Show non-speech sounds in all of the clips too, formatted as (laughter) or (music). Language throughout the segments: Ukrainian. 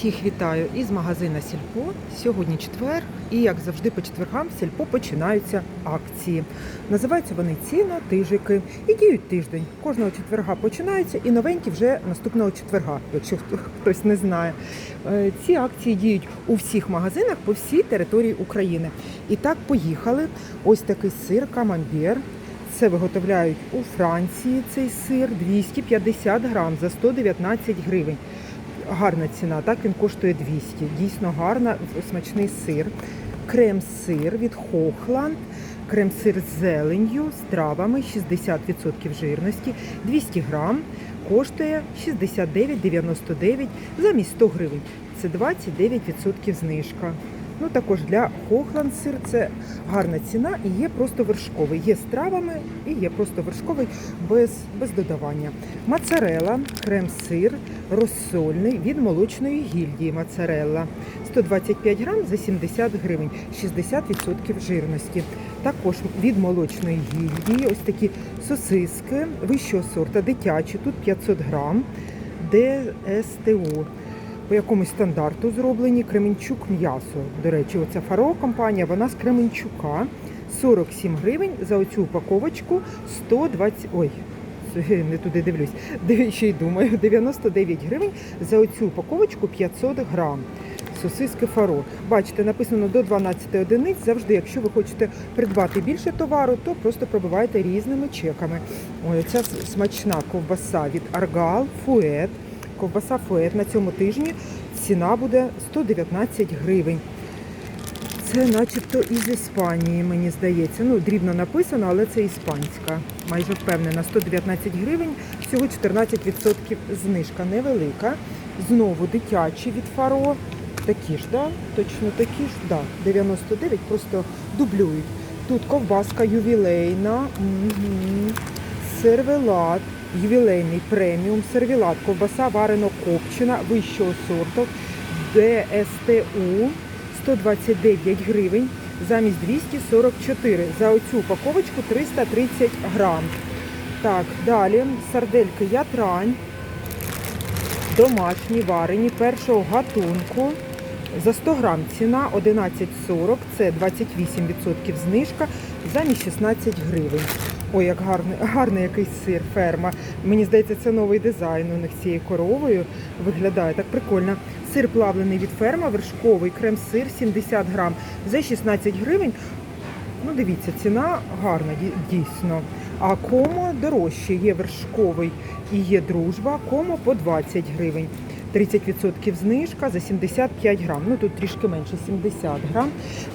Всіх вітаю із магазина Сільпо. Сьогодні четвер, і як завжди по четвергам в Сільпо починаються акції. Називаються вони ціно тижики і діють тиждень. Кожного четверга починаються і новенькі вже наступного четверга, якщо хтось не знає. Е, Ці акції діють у всіх магазинах по всій території України. І так поїхали. Ось такий сир камамбер. Це виготовляють у Франції цей сир 250 грам за 119 гривень. Гарна ціна, так він коштує 200. Дійсно гарна, смачний сир. Крем-сир від Хохланд. Крем-сир з зеленью, з травами, 60% жирності, 200 грам, коштує 69,99 замість 100 гривень. Це 29% знижка. Ну також для Хохланд сир це гарна ціна і є просто вершковий. Є з травами і є просто вершковий без, без додавання. Моцарела, крем-сир, розсольний від молочної гільдії моцарелла. 125 грам за 70 гривень, 60% жирності. Також від молочної гільдії ось такі сосиски вищого сорта, дитячі, тут 500 грам, ДСТО. По якомусь стандарту зроблені Кременчук м'ясо. До речі, оця Фаро компанія, вона з Кременчука. 47 гривень за оцю упаковочку 120... Ой, (laughs) не туди дивлюсь. Ще й думаю, (laughs) 99 гривень за оцю упаковочку 500 грам. Сосиски Фаро. Бачите, написано до 12 одиниць. Завжди, якщо ви хочете придбати більше товару, то просто пробивайте різними чеками. Ой, ця смачна ковбаса від Аргал Фует. Ковбаса Фует на цьому тижні ціна буде 119 гривень. Це начебто із Іспанії, мені здається. Ну, дрібно написано, але це іспанська. Майже впевнена, 119 гривень, всього 14% знижка невелика. Знову дитячі від Фаро. Такі ж, да? Точно такі ж, да. 99, просто дублюють. Тут ковбаска ювілейна, сервелат, ювілейний преміум, сервелат, ковбаса варено копчена, вищого сорту, ДСТУ. 129 гривень замість 244. За оцю упаковочку 330 грам. Так, далі сардельки ятрань. Домашні варені першого гатунку. За 100 грам ціна 11,40, це 28% знижка, замість 16 гривень. Ой, як гарний, гарний якийсь сир, ферма. Мені здається, це новий дизайн у них цією коровою. Виглядає так прикольно. Сир плавлений від ферма, вершковий крем-сир 70 грам за 16 гривень. Ну, дивіться, ціна гарна, дійсно. А комо дорожче. Є вершковий і є дружба. Комо по 20 гривень. 30% знижка за 75 грам. Ну тут трішки менше 70 грам.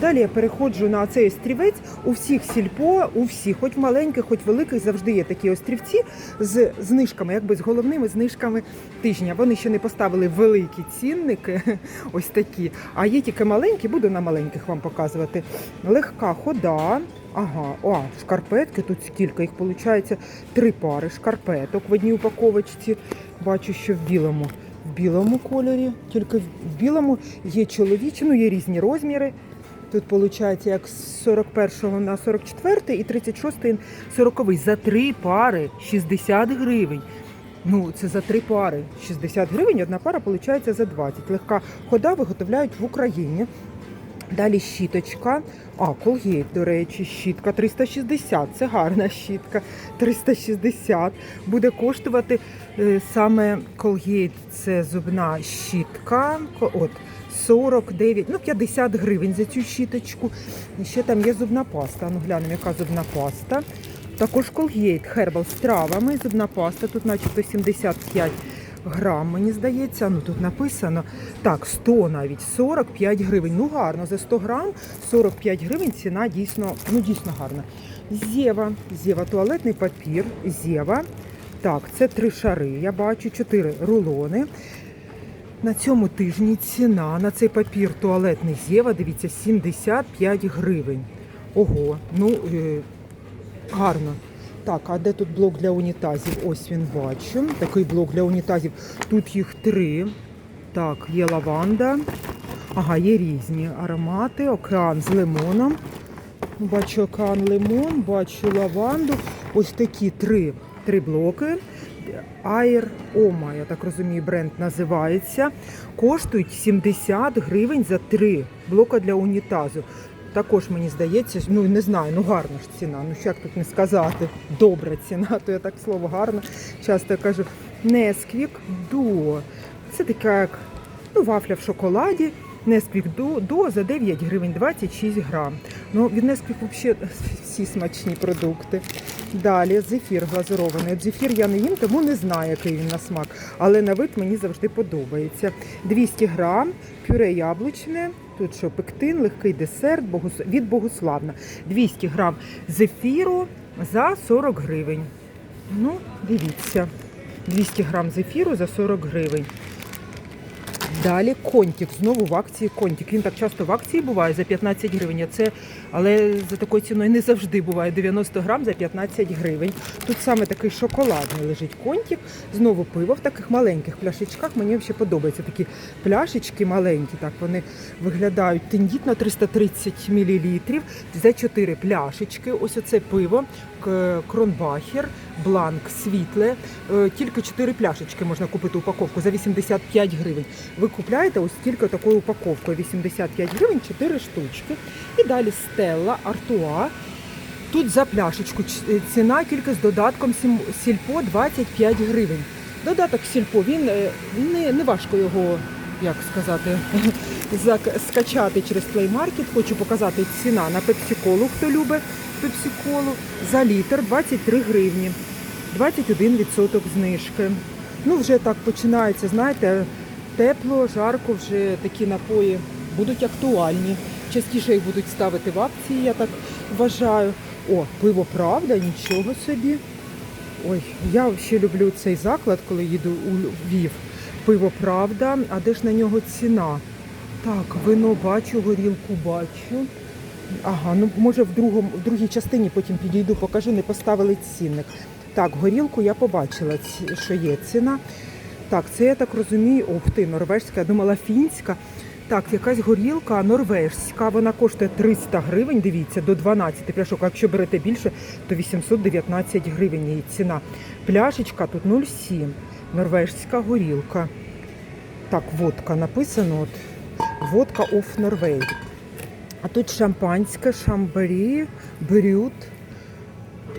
Далі я переходжу на цей острівець. У всіх сільпо, у всіх, хоч маленьких, хоч великих, завжди є такі острівці з знижками, якби з головними знижками тижня. Вони ще не поставили великі цінники, (laughs) ось такі. А є тільки маленькі, буду на маленьких вам показувати. Легка хода. Ага, о, шкарпетки тут скільки, їх виходить три пари шкарпеток в одній упаковочці. Бачу, що в білому. В білому кольорі, тільки в білому є чоловічі, ну є різні розміри. Тут виходить як з 41 на 44 і 36 40 За три пари 60 гривень. Ну, це за три пари 60 гривень, одна пара виходить за 20. Легка хода виготовляють в Україні. Далі щіточка. А, Colgate, до речі, щітка 360. Це гарна щітка. 360. Буде коштувати е, саме Colgate, це зубна щітка. От 49, ну 50 гривень за цю щіточку. І ще там є зубна паста. Ну глянемо, яка зубна паста. Також Colgate Herbal з травами. Зубна паста. Тут начебто 75 грам, мені здається. Ну тут написано. Так, 100 навіть 45 гривень. Ну гарно, за 100 грам 45 гривень. Ціна дійсно, ну дійсно гарна. Зєва, Зєва, туалетний папір, Зєва. Так, це три шари. Я бачу, чотири рулони. На цьому тижні ціна на цей папір туалетний Зєва, дивіться, 75 гривень. Ого, ну е, гарно. Так, а де тут блок для унітазів? Ось він бачу. Такий блок для унітазів. Тут їх три. Так, є лаванда. Ага, є різні аромати. Океан з лимоном. Бачу океан лимон, бачу лаванду. Ось такі три, три блоки. Air Oma, я так розумію, бренд називається. Коштують 70 гривень за три блока для унітазу. Також мені здається, ну не знаю, ну гарна ж ціна. Ну як тут не сказати, добра ціна, (laughs) то я так слово гарна. Часто кажу Несквік до. Це така як ну, вафля в шоколаді. Несквік до, за 9 гривень 26 грам. Ну, від Несквік взагалі всі смачні продукти. Далі зефір глазурований. От зефір я не їм, тому не знаю, який він на смак. Але на вид мені завжди подобається. 200 грам, пюре яблучне. Тут що, пектин, легкий десерт від Богославна. 200 грам зефіру за 40 гривень. Ну, дивіться. 200 грам зефіру за 40 гривень. Далі контик. Знову в акції контик. Він так часто в акції буває за 15 гривень. Це, але за такою ціною не завжди буває 90 грам за 15 гривень. Тут саме такий шоколадний лежить контик. Знову пиво в таких маленьких пляшечках. Мені взагалі подобаються такі пляшечки маленькі. Так вони виглядають тендітно 330 мл. За 4 пляшечки. Ось оце пиво. К- Кронбахер, бланк, світле. Е, Тільки 4 пляшечки можна купити упаковку за 85 гривень. Ви купляєте ось тільки такою упаковкою 85 гривень, 4 штучки. І далі Стелла, Артуа. Тут за пляшечку е, ціна тільки з додатком сільпо 25 гривень. Додаток сільпо, він е, не, не важко його, як сказати, (laughs) скачати через Play Market. Хочу показати ціна на пепсиколу, хто любить пепсиколу. За літр 23 гривні. 21% знижки. Ну, вже так починається, знаєте, тепло, жарко, вже такі напої будуть актуальні. Частіше їх будуть ставити в акції, я так вважаю. О, пиво правда, нічого собі. Ой, я ще люблю цей заклад, коли їду у Львів. Пиво правда, а де ж на нього ціна? Так, вино бачу, горілку бачу. Ага, ну може в другому, в другій частині потім підійду, покажу, не поставили цінник. Так, горілку я побачила, що є ціна. Так, це я так розумію. Ох ти, норвежська, я думала фінська. Так, якась горілка норвежська, вона коштує 300 гривень, дивіться, до 12 пляшок. А якщо берете більше, то 819 гривень її ціна. Пляшечка тут 0,7. Норвежська горілка. Так, водка написано. От. Водка оф Норвей. А тут шампанське, шамбарі, брют.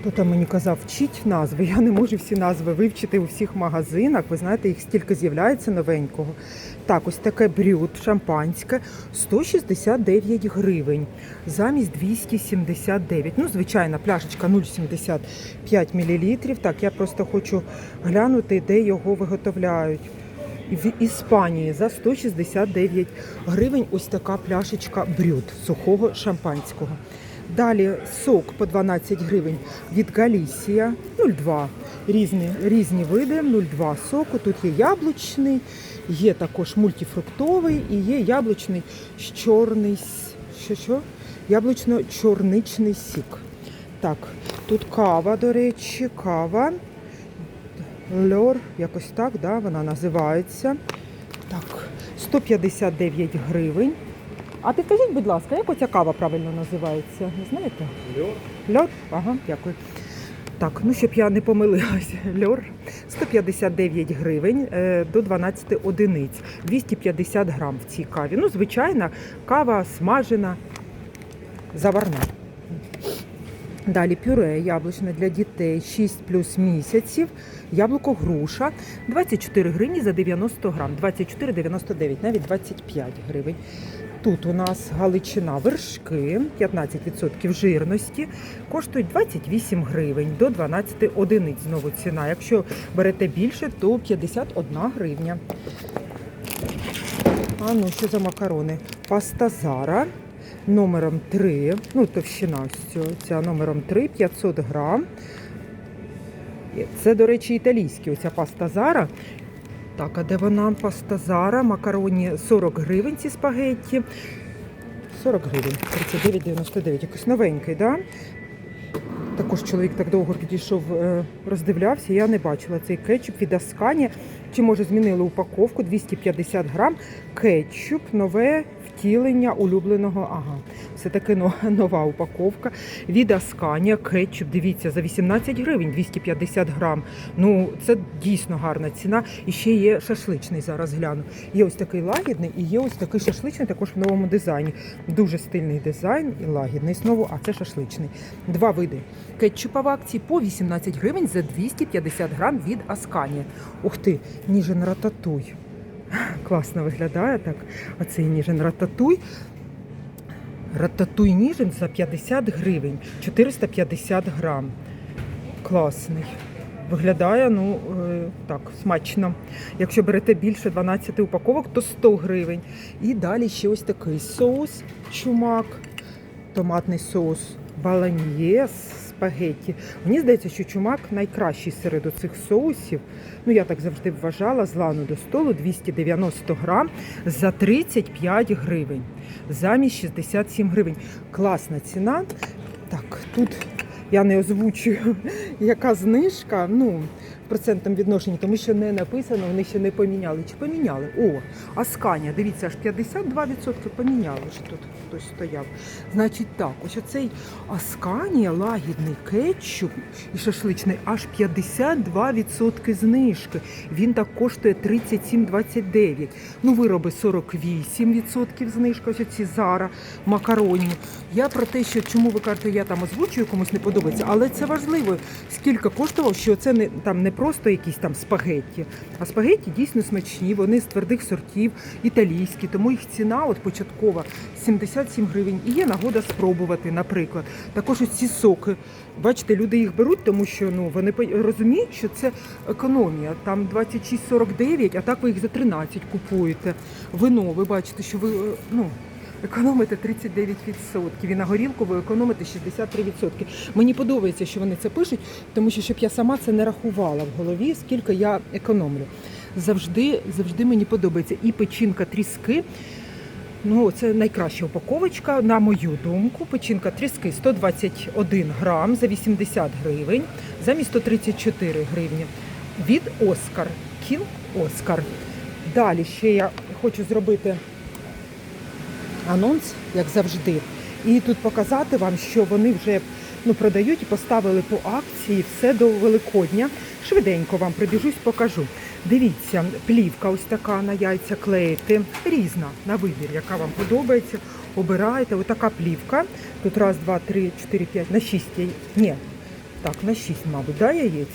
Хто там мені казав, вчіть назви. Я не можу всі назви вивчити у всіх магазинах. Ви знаєте, їх стільки з'являється новенького. Так, ось таке брют, шампанське, 169 гривень замість 279. Ну, звичайна пляшечка 0,75 мл. Так, я просто хочу глянути, де його виготовляють. В Іспанії за 169 гривень ось така пляшечка брют сухого шампанського. Далі сок по 12 гривень від Галісія 0,2. Різні, різні види 0,2 соку. Тут є яблучний, є також мультифруктовий і є яблучний чорний що, що? яблучно-чорничний сік. Так, тут кава, до речі, кава. Льор, якось так, да, вона називається. Так, 159 гривень. А ти скажіть, будь ласка, як оця кава правильно називається? Не знаєте? Льор. Льор? Ага, дякую. Так, ну щоб я не помилилася. (laughs) Льор 159 гривень е, до 12 одиниць, 250 грам в цій каві. Ну, звичайна кава смажена, заварна. Далі пюре яблучне для дітей 6 плюс місяців. Яблуко груша 24 гривні за 90 грам, 24,99, навіть 25 гривень. Тут у нас галичина вершки, 15% жирності, коштують 28 гривень до 12 одиниць. Знову ціна. Якщо берете більше, то 51 гривня. А ну, що за макарони? Паста Зара номером 3, ну товщина ця номером 3, 500 грам. Це, до речі, італійські, оця паста Зара. Так, а де вона? Паста Зара, макароні 40 гривень ці спагетті. 40 гривень, 39,99. Якось новенький, да? Також чоловік так довго підійшов, е, роздивлявся. Я не бачила цей кетчуп від Аскані. Чи може змінили упаковку 250 грам. Кетчуп, нове втілення улюбленого. Ага, таке но- (laughs) нова упаковка. Від Асканія кетчуп. Дивіться, за 18 гривень 250 грам. Ну, це дійсно гарна ціна. І ще є шашличний зараз гляну. Є ось такий лагідний і є ось такий шашличний також в новому дизайні. Дуже стильний дизайн і лагідний знову, а це шашличний. Два види. Кетчупа в акції по 18 гривень за 250 грам від Асканія. Ух ти, ніжен рататуй. Класно виглядає так. Оцей ніжен рататуй. Рататуй ніжен за 50 гривень, 450 грам. Класний. Виглядає, ну, е, так, смачно. Якщо берете більше 12 упаковок, то 100 гривень. І далі ще ось такий соус чумак, томатний соус баланьєс, спагетті. Мені здається, що чумак найкращий серед оцих соусів. Ну, я так завжди вважала, з лану до столу 290 грам за 35 гривень. Замість 67 гривень. Класна ціна. Так, тут я не озвучую, (laughs) яка знижка. Ну, процентному відношенні, тому що не написано, вони ще не поміняли. Чи поміняли? О, Асканія, дивіться, аж 52% поміняли, що тут хтось стояв. Значить так, ось оцей Асканія, лагідний кетчуп і шашличний, аж 52% знижки. Він так коштує 37,29. Ну, вироби 48% знижка, ось ці Зара, макароні. Я про те, що чому ви кажете, я там озвучую, комусь не подобається, але це важливо. Скільки коштував, що це не там не просто якісь там спагетті, а спагетті дійсно смачні. Вони з твердих сортів, італійські, тому їх ціна от початкова 77 гривень. І є нагода спробувати, наприклад. Також ось ці соки. Бачите, люди їх беруть, тому що ну вони розуміють, що це економія. Там 26,49, а так ви їх за 13 купуєте. Вино, ви бачите, що ви е, ну. Економите 39% і на горілку ви економите 63%. Мені подобається, що вони це пишуть, тому що щоб я сама це не рахувала в голові, скільки я економлю. Завжди, завжди мені подобається. І печінка тріски. Ну, це найкраща упаковочка, на мою думку. Печінка тріски 121 грам за 80 гривень, замість 134 гривні. Від Оскар. Кіл Оскар. Далі ще я хочу зробити анонс, як завжди. І тут показати вам, що вони вже ну, продають і поставили по акції все до Великодня. Швиденько вам прибіжусь, покажу. Дивіться, плівка ось така на яйця клеїти, різна на вибір, яка вам подобається. Обираєте. Ось така плівка. Тут раз, два, три, чотири, п'ять, на шість. Ні, так, на шість, мабуть, да, яєць.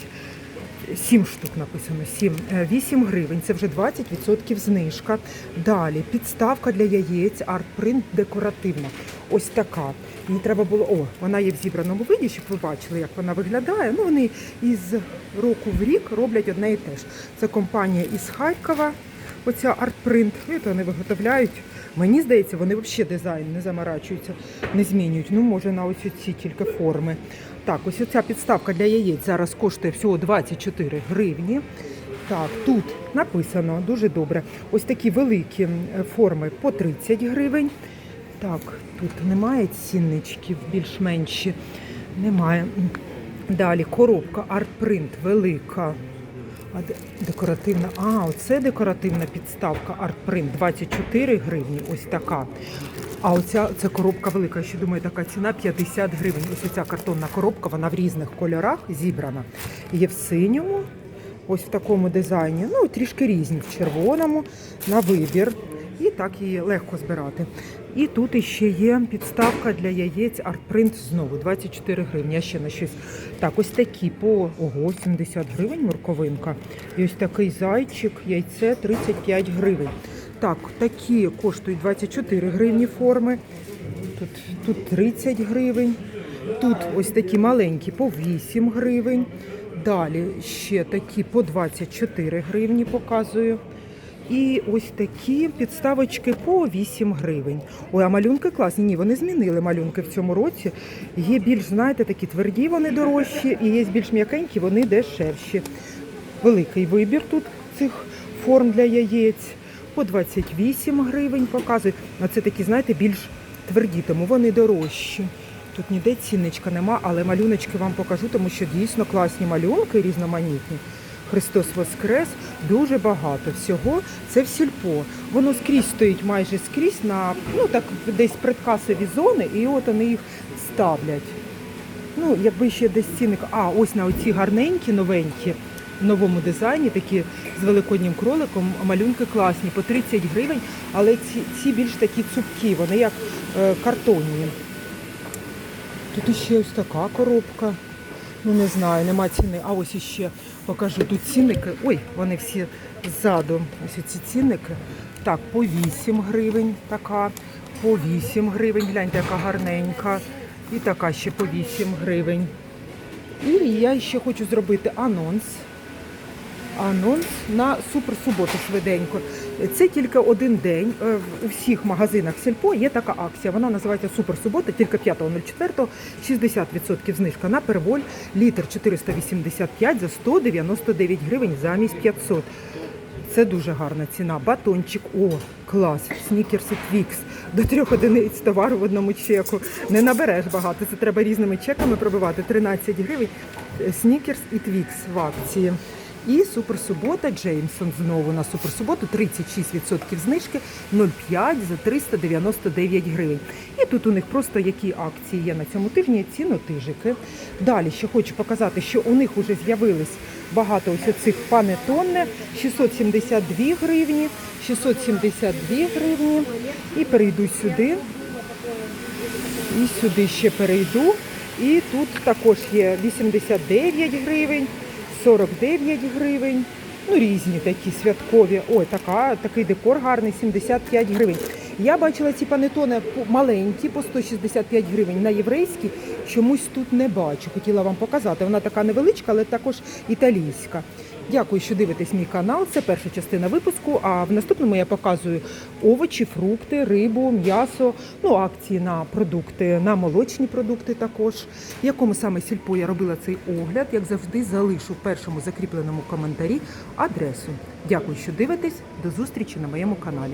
7 штук написано, 7, 8 гривень, це вже 20% знижка. Далі підставка для яєць, арт-принт декоративна. Ось така. Їй треба було, о, вона є в зібраному виді, щоб ви бачили, як вона виглядає. Ну, вони із року в рік роблять одне і те ж. Це компанія із Харкова, оця арт-принт. І вони виготовляють. Мені здається, вони взагалі дизайн не заморачуються, не змінюють. Ну, може, на ось ці тільки форми. Так, ось оця підставка для яєць зараз коштує всього 24 гривні. Так, тут написано дуже добре. Ось такі великі форми по 30 гривень. Так, тут немає цінничків більш-менші. Немає. Далі коробка арт-принт велика. А декоративна. А, оце декоративна підставка арт-принт 24 гривні. Ось така. А оця це коробка велика. Я ще думаю, така ціна 50 гривень. Ось ця картонна коробка, вона в різних кольорах зібрана. Є в синьому, ось в такому дизайні. Ну, трішки різні, в червоному, на вибір. І так її легко збирати. І тут іще є підставка для яєць арт-принт знову 24 гривні. Я ще на щось. Так, ось такі по ого, 70 гривень морковинка. І ось такий зайчик, яйце 35 гривень. Так, такі коштують 24 гривні форми. Тут, тут 30 гривень. Тут ось такі маленькі по 8 гривень. Далі ще такі по 24 гривні показую. І ось такі підставочки по 8 гривень. Ой, а малюнки класні. Ні, вони змінили малюнки в цьому році. Є більш, знаєте, такі тверді, вони дорожчі, і є більш м'якенькі, вони дешевші. Великий вибір тут цих форм для яєць. По 28 гривень показують. А це такі, знаєте, більш тверді, тому вони дорожчі. Тут ніде цінничка нема, але малюночки вам покажу, тому що дійсно класні малюнки різноманітні. Христос Воскрес. Дуже багато всього. Це в сільпо. Воно скрізь стоїть майже скрізь на ну так десь предкасові зони, і от вони їх ставлять. Ну, якби ще десь цінник. А, ось на оці гарненькі, новенькі, новому дизайні, такі з великоднім кроликом, малюнки класні, по 30 гривень, але ці, ці більш такі цупкі, вони як е, картонні. Тут іще ось така коробка. Ну не знаю, нема ціни. А ось іще покажу. Тут цінники. Ой, вони всі ззаду. Ось ці цінники. Так, по 8 гривень така, по 8 гривень. Гляньте, яка гарненька. І така ще по 8 гривень. І я ще хочу зробити анонс. Анонс на суперсуботу швиденько. Це тільки один день. Е, У всіх магазинах Сільпо є така акція. Вона називається Суперсубота, тільки 5.04, 60% знижка на перволь, літр 485 за 199 гривень замість 500. Це дуже гарна ціна. Батончик, о, клас, снікерс і твікс. До трьох одиниць товару в одному чеку. Не набереш багато. Це треба різними чеками пробивати. 13 гривень. Снікерс і твікс в акції. І суперсубота Джеймсон знову на суперсуботу 36% знижки 0,5 за 399 гривень. І тут у них просто які акції є на цьому тижні, цінотижики. Далі ще хочу показати, що у них вже з'явились багато ось цих панетонне 672 гривні, 672 гривні. І перейду сюди. І сюди ще перейду. І тут також є 89 гривень, 49 гривень. Ну, різні такі святкові. Ой, така, такий декор гарний, 75 гривень. Я бачила ці панетони маленькі по 165 гривень на єврейські. Чомусь тут не бачу. Хотіла вам показати. Вона така невеличка, але також італійська. Дякую, що дивитесь мій канал. Це перша частина випуску. А в наступному я показую овочі, фрукти, рибу, м'ясо, ну акції на продукти, на молочні продукти також. В якому саме сільпо я робила цей огляд, як завжди, залишу в першому закріпленому коментарі адресу. Дякую, що дивитесь. До зустрічі на моєму каналі.